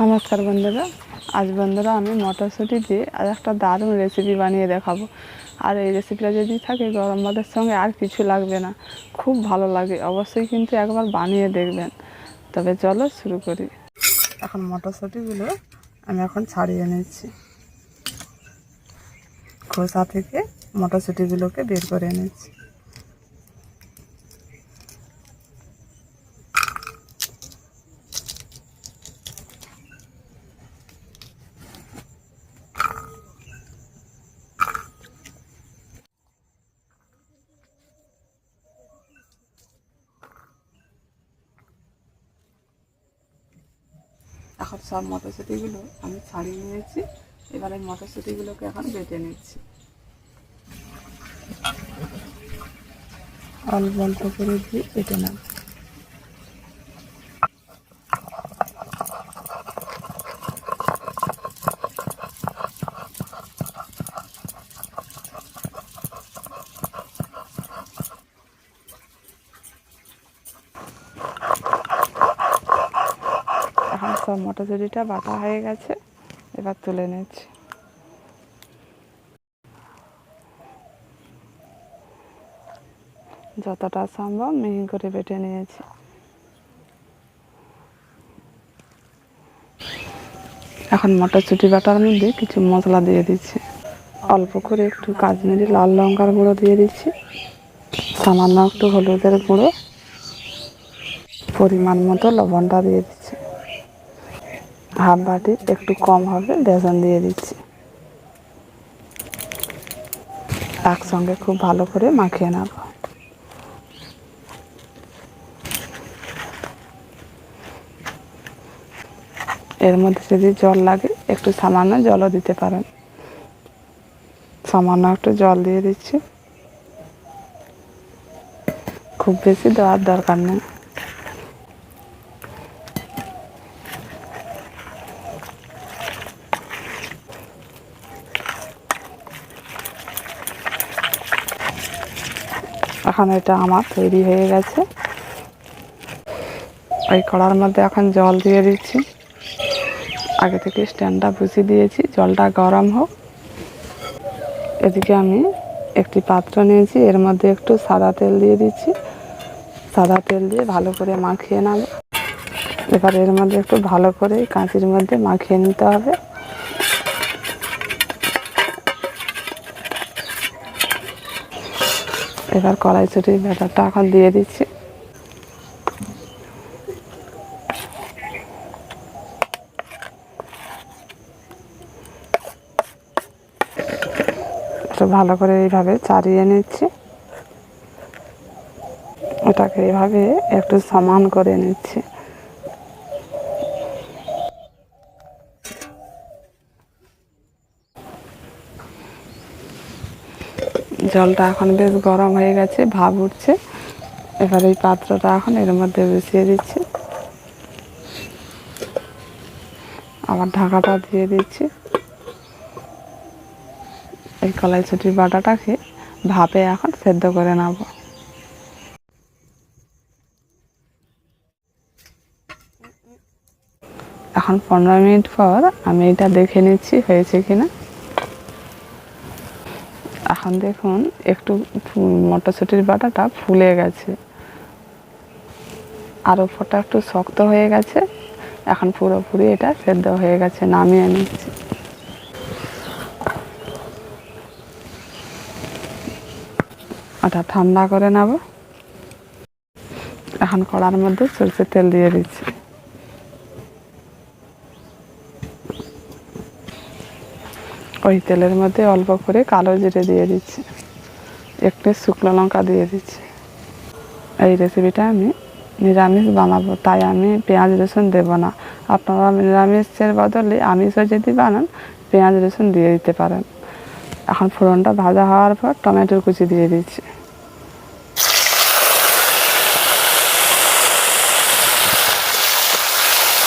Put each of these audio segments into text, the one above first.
নমস্কার বন্ধুরা, আজ বন্ধুরা আমি মটরশুঁটি দিয়ে আর একটা দারুণ রেসিপি বানিয়ে দেখাবো। আর এই রেসিপিটা যদি থাকে গরম ভাতের সঙ্গে আর কিছু লাগবে না। খুব ভালো লাগে, অবশ্যই কিন্তু একবার বানিয়ে দেখবেন। তবে চলো শুরু করি। এখন মটরশুঁটিগুলো আমি এখন ছাড়িয়ে নিচ্ছি। খোসা থেকে মটরশুঁটিগুলোকে বের করে নিচ্ছি। এখন সব মটরশুঁটিগুলো আমি ছাড়িয়ে নিয়েছি। এবার এই মটরশুঁটিগুলোকে এখন বেটে নিচ্ছি। অল্প অল্প করে দিয়ে বেটে নেব এখন সব মটরশুঁটিটা বাটা হয়ে গেছে, এবার তুলে নিচ্ছি। যতটা সম্ভব মিহি করে বেটে নিয়েছি। এখন মটরশুঁটি বাটার মধ্যে কিছু মশলা দিয়ে দিচ্ছি। অল্প করে একটু কাশ্মীরি লাল লঙ্কার গুঁড়ো দিয়ে দিচ্ছি। সামান্য একটু হলুদের গুঁড়ো। পরিমাণ মতো লবণটা দিয়ে দিচ্ছি। হাফ বাটি একটু কম হবে, বেসন দিয়ে দিচ্ছি। একসঙ্গে খুব ভালো করে মাখিয়ে নেব। এর মধ্যে যদি জল লাগে, একটু সামান্য জলও দিতে পারেন। সামান্য একটু জল দিয়ে দিচ্ছি। খুব বেশি দেওয়ার দরকার নেই। এখন এটা আমার তৈরি হয়ে গেছে। ওই কড়ার মধ্যে এখন জল দিয়ে দিচ্ছি। আগে থেকে স্ট্যান্ডটা বসিয়ে দিয়েছি, জলটা গরম হোক। এদিকে আমি একটি পাত্র নিয়েছি, এর মধ্যে একটু সাদা তেল দিয়ে দিচ্ছি। সাদা তেল দিয়ে ভালো করে মাখিয়ে নেব। এবার এর মধ্যে একটু ভালো করে কাঁচির মধ্যে মাখিয়ে নিতে হবে। এবার কড়াইশুটির ব্যাটারটা এখন দিয়ে দিচ্ছি। একটু ভালো করে এইভাবে চারিয়ে নিচ্ছি। ওটাকে এইভাবে একটু সমান করে নিচ্ছি। জলটা এখন বেশ গরম হয়ে গেছে, ভাব উঠছে। এবার এই পাত্রটা এখন এর মধ্যে বসিয়ে দিচ্ছি। আবার ঢাকাটা দিয়ে দিচ্ছি। এই কলাইছুটির বাটাটাকে ভাপে এখন সেদ্ধ করে নেব। এখন পনেরো মিনিট পর আমি এটা দেখে নিচ্ছি হয়েছে কিনা। এখন দেখুন, একটু মটরশুঁটির বাটাটা ফুলে গেছে। আর ওপরটা একটু শক্ত হয়ে গেছে। এখন পুরোপুরি এটা সেদ্ধ হয়ে গেছে, নামিয়ে নিচ্ছি। ওটা ঠান্ডা করে নেব। এখন কড়ার মধ্যে সরষের তেল দিয়ে দিচ্ছি। ওই তেলের মধ্যে অল্প করে কালো জিরে দিয়ে দিচ্ছি। একটু শুকনো লঙ্কা দিয়ে দিচ্ছি। এই রেসিপিটা আমি নিরামিষ বানাবো, তাই আমি পেঁয়াজ, রসুন দেবো না। আপনারা নিরামিষের বদলে আমিষও যদি বানান, পেঁয়াজ, রসুন দিয়ে দিতে পারেন। এখন ফোড়নটা ভাজা হওয়ার পর টমেটোর কুচি দিয়ে দিচ্ছি।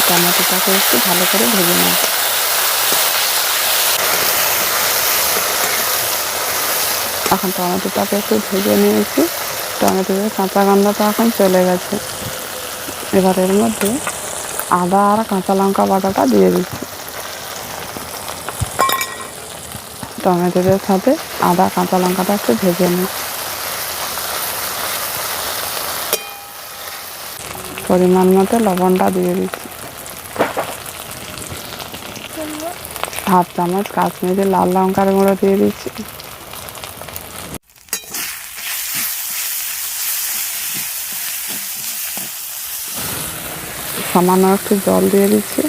টমেটোটাকে একটু ভালো করে ভেজে নেব। এখন টমেটোটাকে একটু ভেজে নিয়েছি। টমেটোর কাঁচা গন্ধটা এখন চলে গেছে। এবার এর মধ্যে আদা আর কাঁচা লঙ্কা বাটাটা দিয়ে দিচ্ছি। টমেটোদের সাথে আদা কাঁচা লঙ্কাটা একটু ভেজে নিই। পরিমাণ মতো লবণটা দিয়ে দিচ্ছি। হাফ চামচ কাশ্মীরি লাল লঙ্কার গুঁড়ো দিয়ে দিচ্ছি। সামান্য একটু জল দিয়ে দিচ্ছি।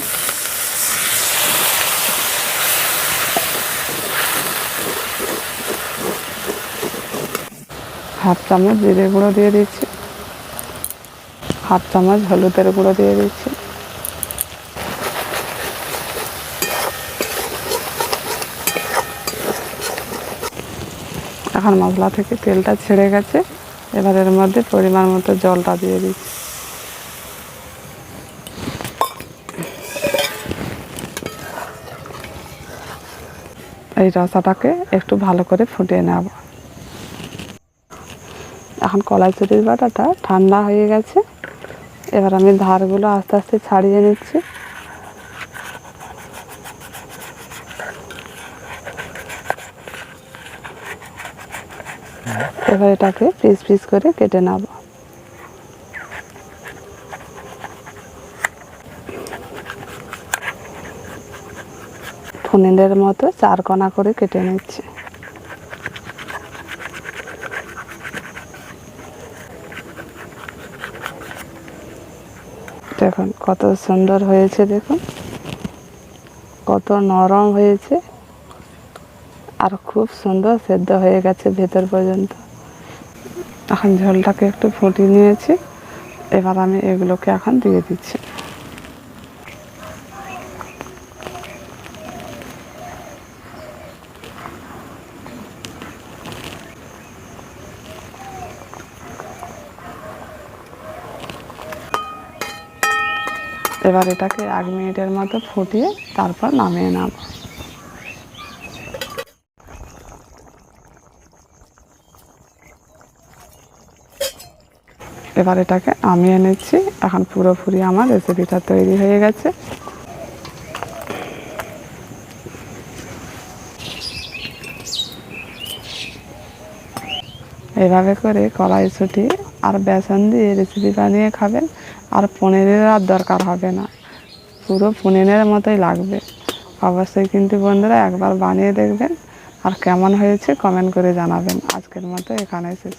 হাফ চামচ জিরে গুঁড়ো দিয়ে দিচ্ছি। হাফ চামচ হলুদের গুঁড়ো দিয়ে দিচ্ছি। এখন মশলা থেকে তেলটা ছেড়ে গেছে। এবার এর মধ্যে পরিমাণ মতো জলটা দিয়ে দিচ্ছি। এই রসাটাকে একটু ভালো করে ফুটিয়ে নেব। এখন কলাই চুরির বাটাটা ঠান্ডা হয়ে গেছে। এবার আমি ধারগুলো আস্তে আস্তে ছাড়িয়ে নিচ্ছি। এবার এটাকে পিস পিস করে কেটে নেব। পনিরের মতো চার কোনা করে কেটে নিচ্ছি। দেখুন, কত সুন্দর হয়েছে, দেখুন। কত নরম হয়েছে। আর খুব সুন্দর সেদ্ধ হয়ে গেছে ভেতর পর্যন্ত। এখন ঝোলটাকে একটু ফুটিয়ে নিয়েছি। এবার আমি এগুলোকে এখন দিয়ে দিচ্ছি। এবার এটাকে এক মিনিটের মতো ফুটিয়ে তারপর নামিয়ে নেব। এবার এটাকে আমি এনেছি এখন পুরোপুরি আমার রেসিপিটা তৈরি হয়ে গেছে। এভাবে করে কড়াইশুঁটি আর বেসন দিয়ে রেসিপি বানিয়ে খাবেন, আর পনিরের আর দরকার হবে না। পুরো পনিরের মতোই লাগবে। অবশ্যই কিন্তু বন্ধুরা একবার বানিয়ে দেখবেন। আর কেমন হয়েছে কমেন্ট করে জানাবেন। আজকের মতো এখানে শেষ